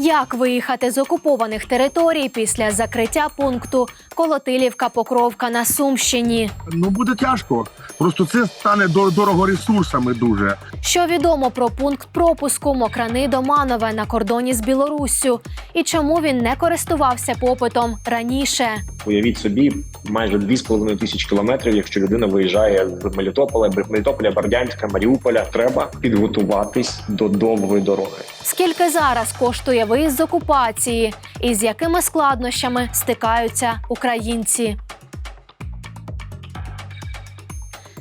Як виїхати з окупованих територій після закриття пункту Колотилівка Покровка на Сумщині? Ну буде тяжко. Просто це стане дор- дорого ресурсами дуже. Що відомо про пункт пропуску Мокрани до Манове на кордоні з Білоруссю і чому він не користувався попитом раніше? Уявіть собі, майже 2,5 тисячі кілометрів, якщо людина виїжджає з Мелітополя, Мелітополя, Бердянська, Маріуполя, треба підготуватись до довгої дороги. Скільки зараз коштує виїзд з окупації і з якими складнощами стикаються українці?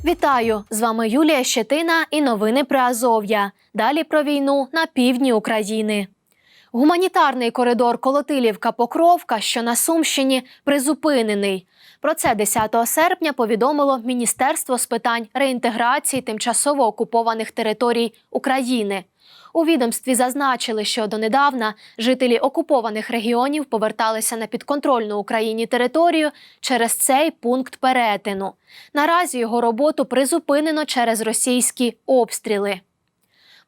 Вітаю! З вами Юлія Щетина і новини про Азов'я. Далі про війну на півдні України. Гуманітарний коридор Колотилівка Покровка, що на Сумщині, призупинений. Про це 10 серпня повідомило Міністерство з питань реінтеграції тимчасово окупованих територій України. У відомстві зазначили, що донедавна жителі окупованих регіонів поверталися на підконтрольну Україні територію через цей пункт перетину. Наразі його роботу призупинено через російські обстріли.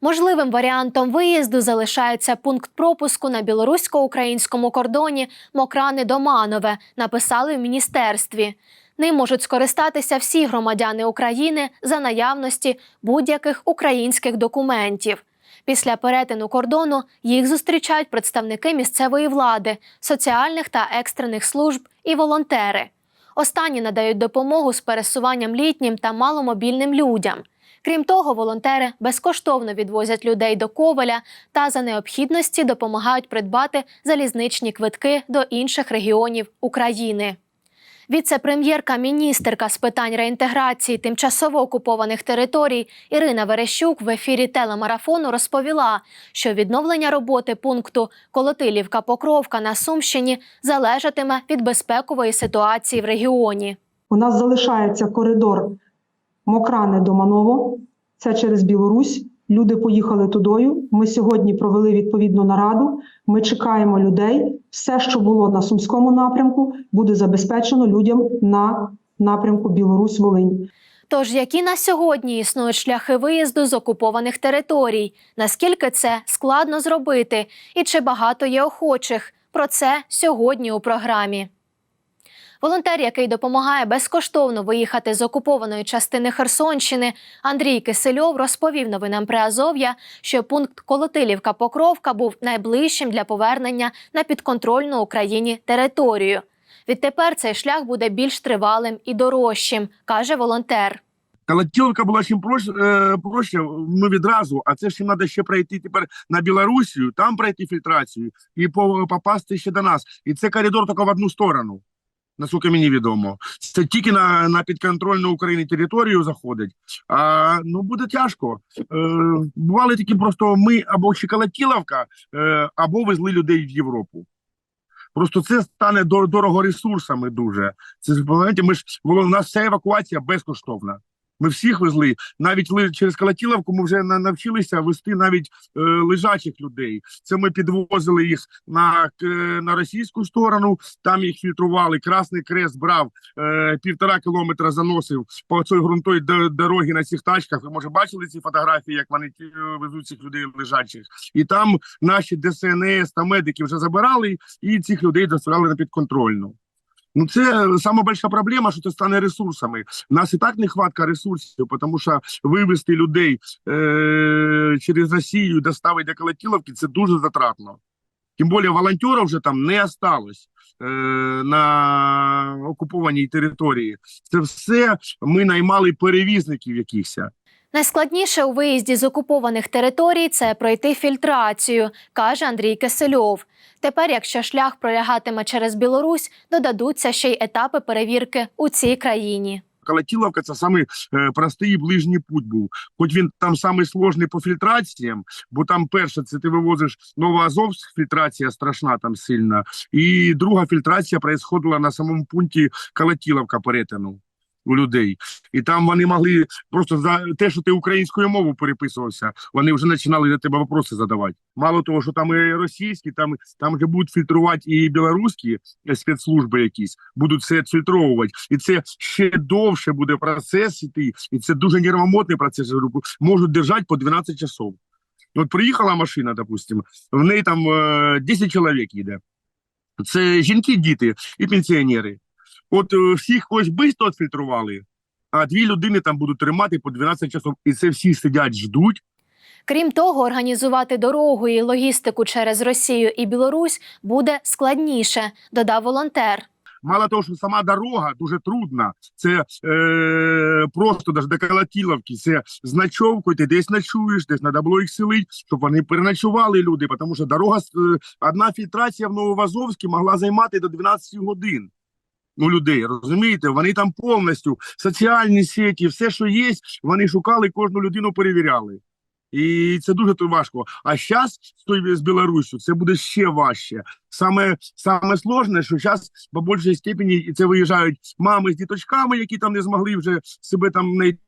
Можливим варіантом виїзду залишається пункт пропуску на білорусько-українському кордоні Мокрани Доманове, написали в міністерстві. Ним можуть скористатися всі громадяни України за наявності будь-яких українських документів. Після перетину кордону їх зустрічають представники місцевої влади, соціальних та екстрених служб і волонтери. Останні надають допомогу з пересуванням літнім та маломобільним людям. Крім того, волонтери безкоштовно відвозять людей до Ковеля та за необхідності допомагають придбати залізничні квитки до інших регіонів України. Віце-прем'єрка міністерка з питань реінтеграції тимчасово окупованих територій Ірина Верещук в ефірі телемарафону розповіла, що відновлення роботи пункту Колотилівка Покровка на Сумщині залежатиме від безпекової ситуації в регіоні. У нас залишається коридор Мокране до Маново, це через Білорусь. Люди поїхали тудою. Ми сьогодні провели відповідну нараду. Ми чекаємо людей. Все, що було на сумському напрямку, буде забезпечено людям на напрямку Білорусь-Волинь. Тож, які на сьогодні існують шляхи виїзду з окупованих територій? Наскільки це складно зробити? І чи багато є охочих? Про це сьогодні у програмі. Волонтер, який допомагає безкоштовно виїхати з окупованої частини Херсонщини, Андрій Кисельов розповів новинам Приазов'я, що пункт Колотилівка Покровка був найближчим для повернення на підконтрольну Україні територію. Відтепер цей шлях буде більш тривалим і дорожчим, каже волонтер. Калатілка була чим проще, е, проще, ми відразу, а це ж треба ще пройти тепер на Білорусію, там пройти фільтрацію і по- попасти ще до нас. І це коридор тільки в одну сторону, наскільки мені відомо. Це тільки на, на підконтрольну Україні територію заходить. А, ну буде тяжко. Е, бували такі просто ми або ще Калатіловка, е, або везли людей в Європу. Просто це стане дор- дорого ресурсами дуже. Це пам'ятаєте, ми ж у нас вся евакуація безкоштовна. Ми всіх везли. Навіть ли- через Калатіловку ми вже на- навчилися вести навіть е, лежачих людей. Це ми підвозили їх на, к- на російську сторону, там їх фільтрували. Красний Крест брав е, півтора кілометра, заносив по цій ґрунтовій до- дорогі на цих тачках. Ви може бачили ці фотографії, як вони е, везуть цих людей лежачих. І там наші ДСНС та медики вже забирали і цих людей доставляли на підконтрольну. Ну, це сама більша проблема, що це стане ресурсами. У нас і так нехватка ресурсів, тому що вивезти людей е- через Росію, доставити до Колотіловки, це дуже затратно. Тим більше волонтерів вже там не осталось е- на окупованій території. Це все ми наймали перевізників якихось. Найскладніше у виїзді з окупованих територій це пройти фільтрацію, каже Андрій Кисельов. Тепер, якщо шлях пролягатиме через Білорусь, додадуться ще й етапи перевірки у цій країні. Колотіловка це самий е, простий і ближній путь був. Хоч він там самий сложний по фільтраціям, бо там перше, це ти вивозиш Новоазовськ, фільтрація страшна там сильна, і друга фільтрація происходила на самому пункті Колотіловка перетину у людей. І там вони могли просто за те, що ти українською мовою переписувався, вони вже починали до тебе вопроси задавати. Мало того, що там і російські, там, там вже будуть фільтрувати і білоруські е, спецслужби якісь, будуть це фільтровувати. І це ще довше буде процес іти, і це дуже нервомотний процес. Можуть держати по 12 часов. От приїхала машина, допустим, в неї там е, 10 чоловік їде. Це жінки, діти і пенсіонери. От е, всіх ось швидко відфільтрували, а дві людини там будуть тримати по 12 часов. І це всі сидять, ждуть. Крім того, організувати дорогу і логістику через Росію і Білорусь буде складніше, додав волонтер. Мало того, що сама дорога дуже трудна. Це е, просто навіть до Колотіловки, це з ночовкою, ти десь ночуєш, десь треба було їх селити, щоб вони переночували люди, тому що дорога, е, одна фільтрація в Нововазовській могла займати до 12 годин. У людей, розумієте, вони там повністю соціальні сеті, все, що є, вони шукали, кожну людину перевіряли. І це дуже важко. А зараз з з Білоруссю це буде ще важче. Саме саме сложне, що зараз по більшій степені і це виїжджають мами з діточками, які там не змогли вже себе там знайти.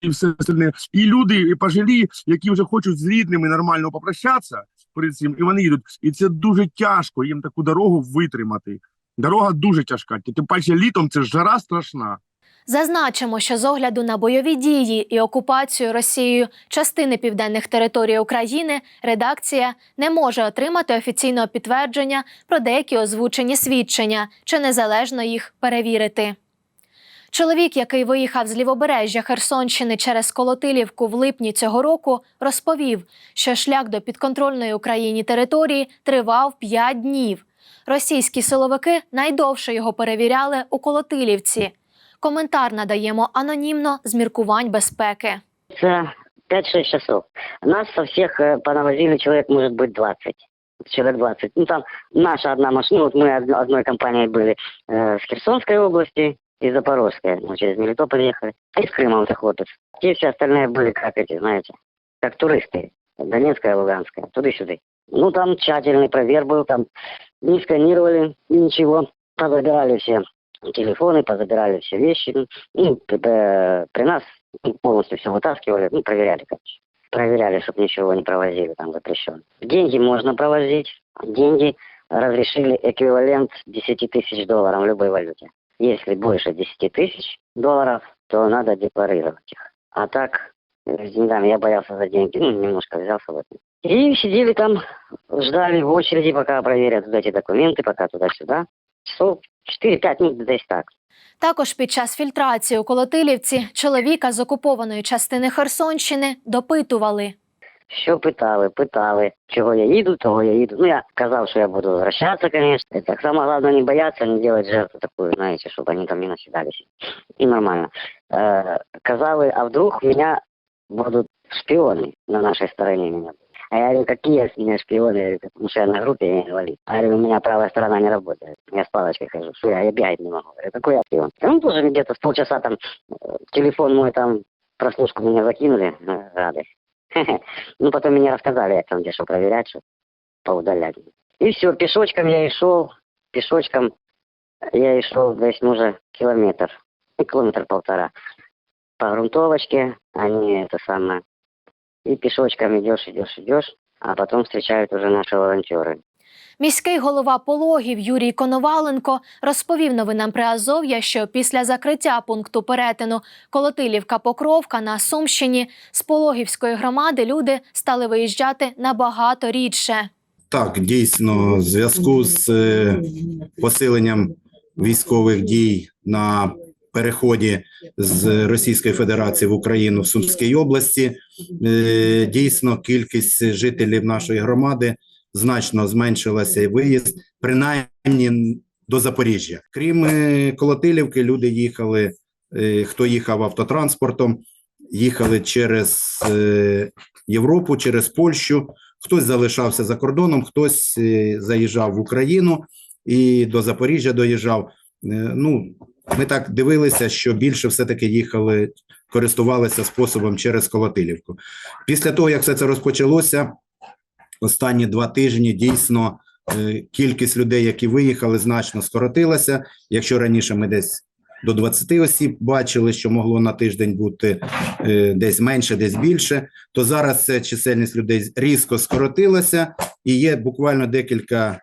І все остальне. І люди, і пожилі, які вже хочуть з рідними нормально попрощатися перед цим, і вони їдуть. І це дуже тяжко їм таку дорогу витримати. Дорога дуже тяжка. Тим паче літом це жара страшна. Зазначимо, що з огляду на бойові дії і окупацію Росією частини південних територій України редакція не може отримати офіційного підтвердження про деякі озвучені свідчення чи незалежно їх перевірити. Чоловік, який виїхав з лівобережжя Херсонщини через Колотилівку в липні цього року, розповів, що шлях до підконтрольної Україні території тривав 5 днів. Російські силовики найдовше його перевіряли у Колотилівці. Коментар надаємо анонімно з міркувань безпеки. Это 5-6 часов. Нас со всех э, понавозили человек, может быть, 20. Человек 20. Ну, там наша одна машина, вот мы од- одной компанией были э, с Херсонской области и Запорожской. Мы через Мелитополь ехали. И с Крыма вот хлопец. Те все остальные были, как эти, знаете, как туристы. Донецкая, Луганская, туды-сюды. Ну, там тщательный провер был, там не сканировали ничего. Позабирали все телефоны, позабирали все вещи. Ну, п- при нас ну, полностью все вытаскивали, ну, проверяли, короче. Проверяли, чтобы ничего не провозили там запрещенно. Деньги можно провозить. Деньги разрешили эквивалент 10 тысяч долларов в любой валюте. Если больше 10 тысяч долларов, то надо декларировать их. А так, э, с деньгами я боялся за деньги, ну, немножко взялся в этом. И сидели там, ждали в очереди, пока проверят вот эти документы, пока туда-сюда. Часов 4-5, ну, десь так. Також під час фільтрації у Колотилівці чоловіка з окупованої частини Херсонщини допитували. Що питали, питали, чого я їду, того я їду. Ну, я казав, що я буду возвращаться, конечно. Так самое главное не бояться, не делать жертву такую, знаете, чтобы они там не наседались. И нормально. Э, казали, а вдруг меня будут шпионы на нашей стороне меня. А я говорю, какие с меня шпионы? Потому что я на группе, я инвалид. А я говорю, у меня правая сторона не работает. Я с палочкой хожу. Что я, я бегать не могу. Я говорю, какой я шпион? Ну, тоже где-то с полчаса там телефон мой там, прослушку меня закинули, рады. Ну, потом мне рассказали, там где что проверять, что поудалять. И все, пешочком я и шел, пешочком я и шел весь може километр, ну, километр полтора. По грунтовочке они это самое. И пешочком идешь, идешь, идешь, а потом встречают уже наши волонтеры. Міський голова пологів Юрій Коноваленко розповів новинам Приазов'я, що після закриття пункту перетину Колотилівка-Покровка на Сумщині з Пологівської громади люди стали виїжджати набагато рідше. Так, дійсно, в зв'язку з е, посиленням військових дій на переході з Російської Федерації в Україну в Сумській області, е, дійсно кількість жителів нашої громади значно зменшилася і виїзд, принаймні до Запоріжжя. Крім е, Колотилівки, люди їхали, е, хто їхав автотранспортом, їхали через Європу, через Польщу. Хтось залишався за кордоном, хтось заїжджав в Україну і до Запоріжжя доїжджав. Ну, ми так дивилися, що більше все-таки їхали, користувалися способом через Колотилівку. Після того, як все це розпочалося, останні два тижні дійсно е, кількість людей, які виїхали, значно скоротилася. Якщо раніше ми десь до 20 осіб бачили, що могло на тиждень бути е, десь менше, десь більше, то зараз ця чисельність людей різко скоротилася, і є буквально декілька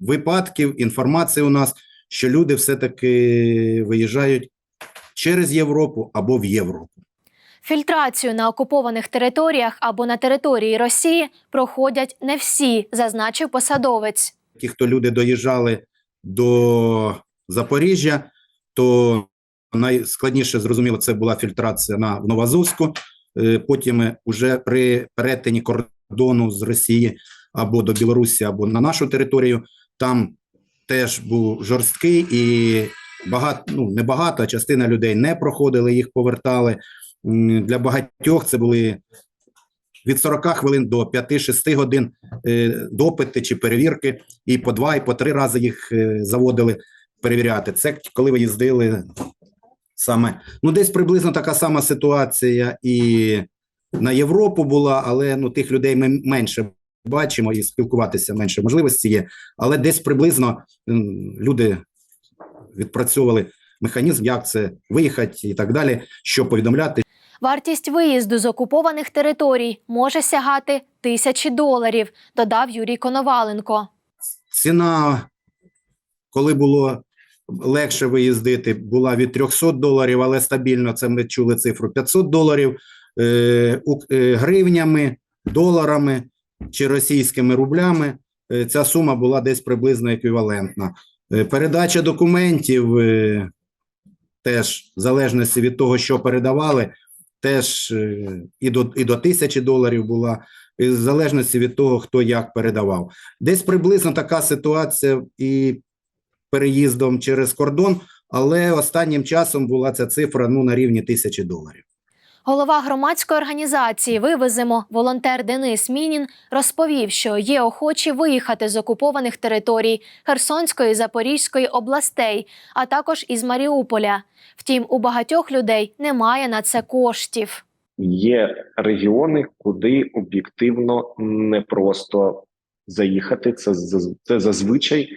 випадків інформації у нас, що люди все-таки виїжджають через Європу або в Європу. Фільтрацію на окупованих територіях або на території Росії проходять не всі, зазначив посадовець. ті, хто люди доїжджали до Запоріжжя, то найскладніше, зрозуміло, це була фільтрація на в Новоазовську. Е, Потім вже при перетині кордону з Росії або до Білорусі, або на нашу територію, там теж був жорсткий і багато, ну не багато, а частина людей не проходили, їх повертали. Для багатьох це були від 40 хвилин до 5-6 годин е, допити чи перевірки, і по два, і по три рази їх е, заводили перевіряти. Це коли ви їздили саме. Ну, десь приблизно така сама ситуація і на Європу була, але ну, тих людей ми менше бачимо і спілкуватися менше можливості є. Але десь приблизно люди відпрацьовували механізм, як це виїхати і так далі, що повідомляти, Вартість виїзду з окупованих територій може сягати тисячі доларів, додав Юрій Коноваленко. Ціна, коли було легше виїздити, була від 300 доларів, але стабільно це ми чули цифру 500 доларів е, е, гривнями, доларами чи російськими рублями. е, Ця сума була десь приблизно еквівалентна. Е, Передача документів е, теж в залежності від того, що передавали, теж і до, і до тисячі доларів була, і в залежності від того, хто як передавав. Десь приблизно така ситуація і переїздом через кордон, але останнім часом була ця цифра ну, на рівні тисячі доларів. Голова громадської організації Вивеземо волонтер Денис Мінін розповів, що є охочі виїхати з окупованих територій Херсонської і Запорізької областей, а також із Маріуполя. Втім, у багатьох людей немає на це коштів. Є регіони, куди об'єктивно не просто заїхати. Це це зазвичай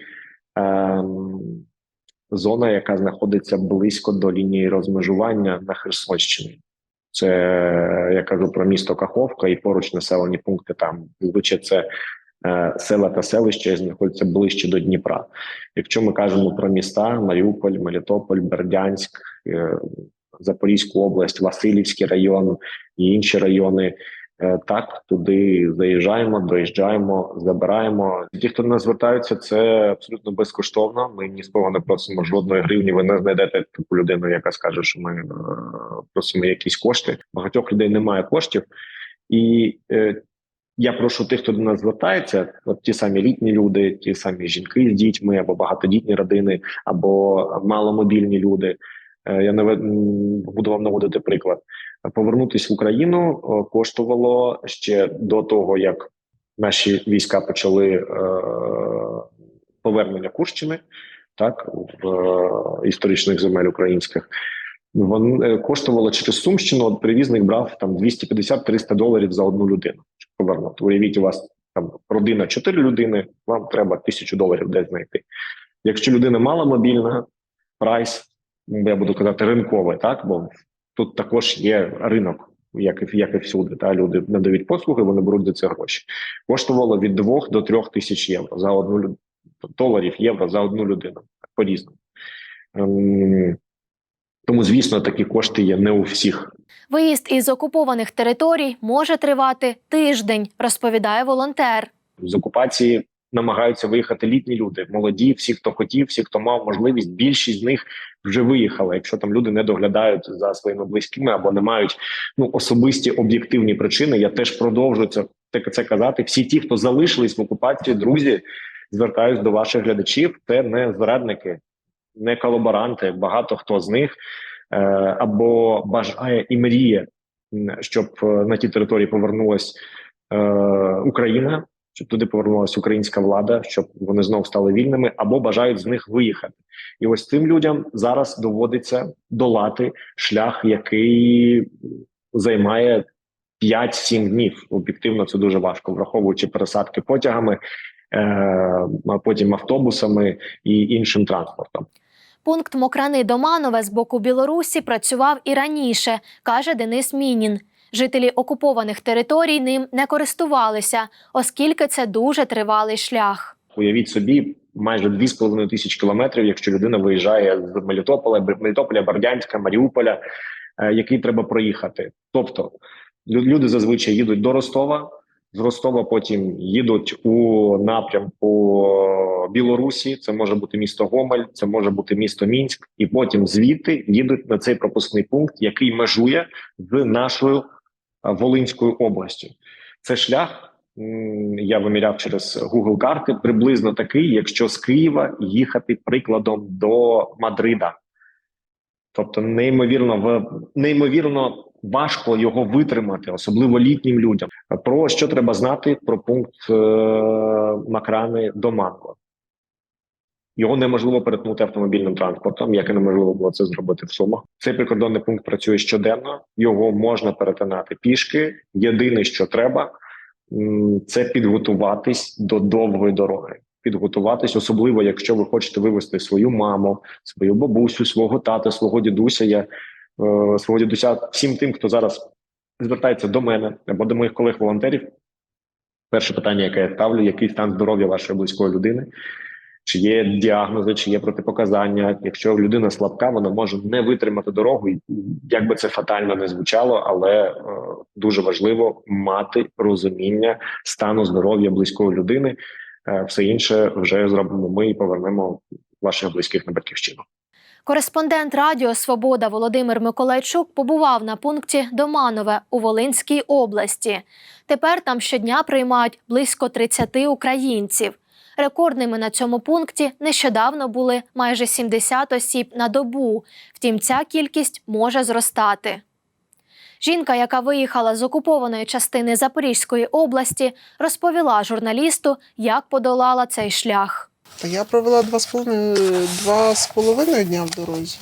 ем, зона, яка знаходиться близько до лінії розмежування на Херсонщині. Це я кажу про місто Каховка і поруч населені пункти там. звичайно, це е, села та селища, і знаходяться ближче до Дніпра. Якщо ми кажемо про міста Маріуполь, Мелітополь, Бердянськ, е, Запорізьку область, Васильівський район і інші райони. Е, Так, туди заїжджаємо, доїжджаємо, забираємо. Ті, хто нас звертаються, це абсолютно безкоштовно. Ми ні з кого не просимо жодної гривні. Ви не знайдете таку людину, яка скаже, що ми е, просимо якісь кошти. Багатьох людей немає коштів, і е, я прошу тих, хто до нас звертається, от ті самі літні люди, ті самі жінки з дітьми, або багатодітні родини, або маломобільні люди. Е, Я м, буду вам наводити приклад. Повернутись в Україну коштувало ще до того, як наші війська почали е, повернення Курщини, так в е, історичних земель українських. Вон е, коштувало через Сумщину. От перевізник брав там 250-300 доларів за одну людину. Щоб повернути. Уявіть, у вас там родина 4 людини, вам треба тисячу доларів десь знайти. Якщо людина маломобільна, прайс, ну, я буду казати, ринковий, так бо тут також є ринок, як і як і всюди. Та люди надають послуги, вони беруть за це гроші. Коштувало від 2 до 3 тисяч євро за одну лю- доларів євро за одну людину по різному. Ем, тому, звісно, такі кошти є не у всіх. Виїзд із окупованих територій може тривати тиждень, розповідає волонтер. з окупації намагаються виїхати літні люди, молоді, всі, хто хотів, всі, хто мав можливість. Більшість з них вже виїхали. Якщо там люди не доглядають за своїми близькими або не мають ну особисті об'єктивні причини, я теж продовжую це, це- це казати. Всі ті, хто залишились в окупації, друзі, звертаюсь до ваших глядачів. Це не зрадники, не колаборанти. Багато хто з них е, або бажає і мріє, щоб е, на ті території повернулась е, Україна щоб туди повернулася українська влада, щоб вони знов стали вільними, або бажають з них виїхати. І ось цим людям зараз доводиться долати шлях, який займає 5-7 днів. Об'єктивно, це дуже важко, враховуючи пересадки потягами, е, а потім автобусами і іншим транспортом. Пункт Мокрани Доманове з боку Білорусі працював і раніше, каже Денис Мінін. Жителі окупованих територій ним не користувалися, оскільки це дуже тривалий шлях. Уявіть собі, майже 2,5 тисячі кілометрів, якщо людина виїжджає з Мелітополя, Мелітополя, Бердянська, Маріуполя. е, який треба проїхати. Тобто лю- люди зазвичай їдуть до Ростова. З Ростова потім їдуть у напрямку Білорусі. Це може бути місто Гомель, це може бути місто Мінськ, і потім звідти їдуть на цей пропускний пункт, який межує з нашою Волинською областю. Це шлях. Я виміряв через Google карти приблизно такий, якщо з Києва їхати прикладом до Мадрида. Тобто, неймовірно, неймовірно важко його витримати, особливо літнім людям. Про що треба знати про пункт е- Макрани до Манго? Його неможливо перетнути автомобільним транспортом, як і неможливо було це зробити в Сумах. Цей прикордонний пункт працює щоденно. Його можна перетинати пішки. Єдине, що треба, це підготуватись до довгої дороги. Підготуватись, особливо якщо ви хочете вивезти свою маму, свою бабусю, свого тата, свого дідуся. Я е, свого дідуся всім тим, хто зараз звертається до мене або до моїх колег-волонтерів. Перше питання, яке я ставлю, який стан здоров'я вашої близької людини, чи є діагнози, чи є протипоказання. Якщо людина слабка, вона може не витримати дорогу, як би це фатально не звучало, але е, дуже важливо мати розуміння стану здоров'я близької людини. Е, все інше вже зробимо ми і повернемо ваших близьких на батьківщину. Кореспондент Радіо Свобода Володимир Миколайчук побував на пункті Доманове у Волинській області. Тепер там щодня приймають близько 30 українців. Рекордними на цьому пункті нещодавно були майже 70 осіб на добу. Втім, ця кількість може зростати. Жінка, яка виїхала з окупованої частини Запорізької області, розповіла журналісту, як подолала цей шлях. Я провела два з половиною два з половиною дня в дорозі.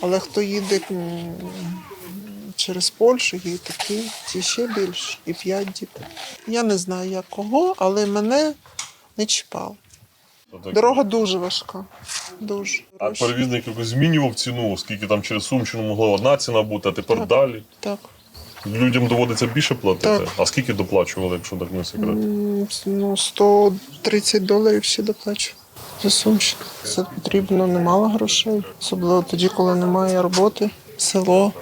Але хто їде через Польщу, і такі, ті ще більше, і п'ять діб. Я не знаю як кого, але мене не чіпав. Дорога дуже важка. Дуже. А перевізник якось змінював ціну, оскільки там через Сумщину могла одна ціна бути, а тепер Так. далі. Так. Людям доводиться більше платити. Так. А скільки доплачували, якщо так не секрет? Ну, 130 доларів всі доплачу. За Сумщину. Це потрібно немало грошей, особливо тоді, коли немає роботи, село.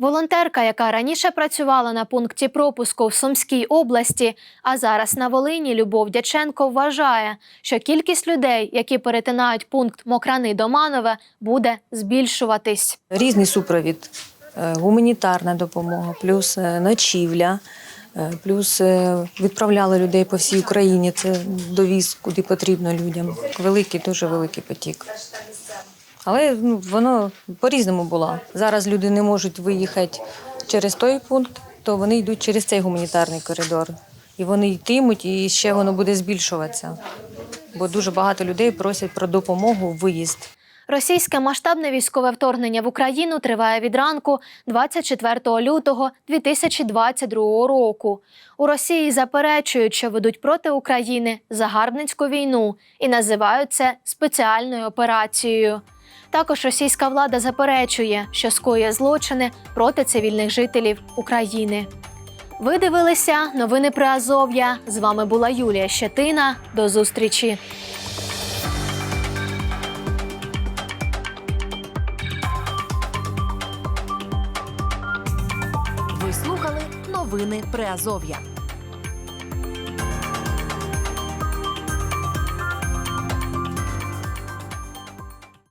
Волонтерка, яка раніше працювала на пункті пропуску в Сумській області, а зараз на Волині, Любов Дяченко вважає, що кількість людей, які перетинають пункт Мокрани Доманове, буде збільшуватись. Різний супровід, е, гуманітарна допомога, плюс е, ночівля, е, плюс відправляли людей по всій Україні. Це довіз, куди потрібно людям. Великий, дуже великий потік. Але ну, воно по-різному було. Зараз люди не можуть виїхати через той пункт, то вони йдуть через цей гуманітарний коридор. І вони йтимуть, і ще воно буде збільшуватися. Бо дуже багато людей просять про допомогу виїзд. Російське масштабне військове вторгнення в Україну триває від ранку 24 лютого 2022 року. У Росії заперечують, що ведуть проти України загарбницьку війну і називають це спеціальною операцією. Також російська влада заперечує, що скоює злочини проти цивільних жителів України. Ви дивилися новини про Азов'я. З вами була Юлія Щетина. До зустрічі. Ви слухали новини Приазов'я.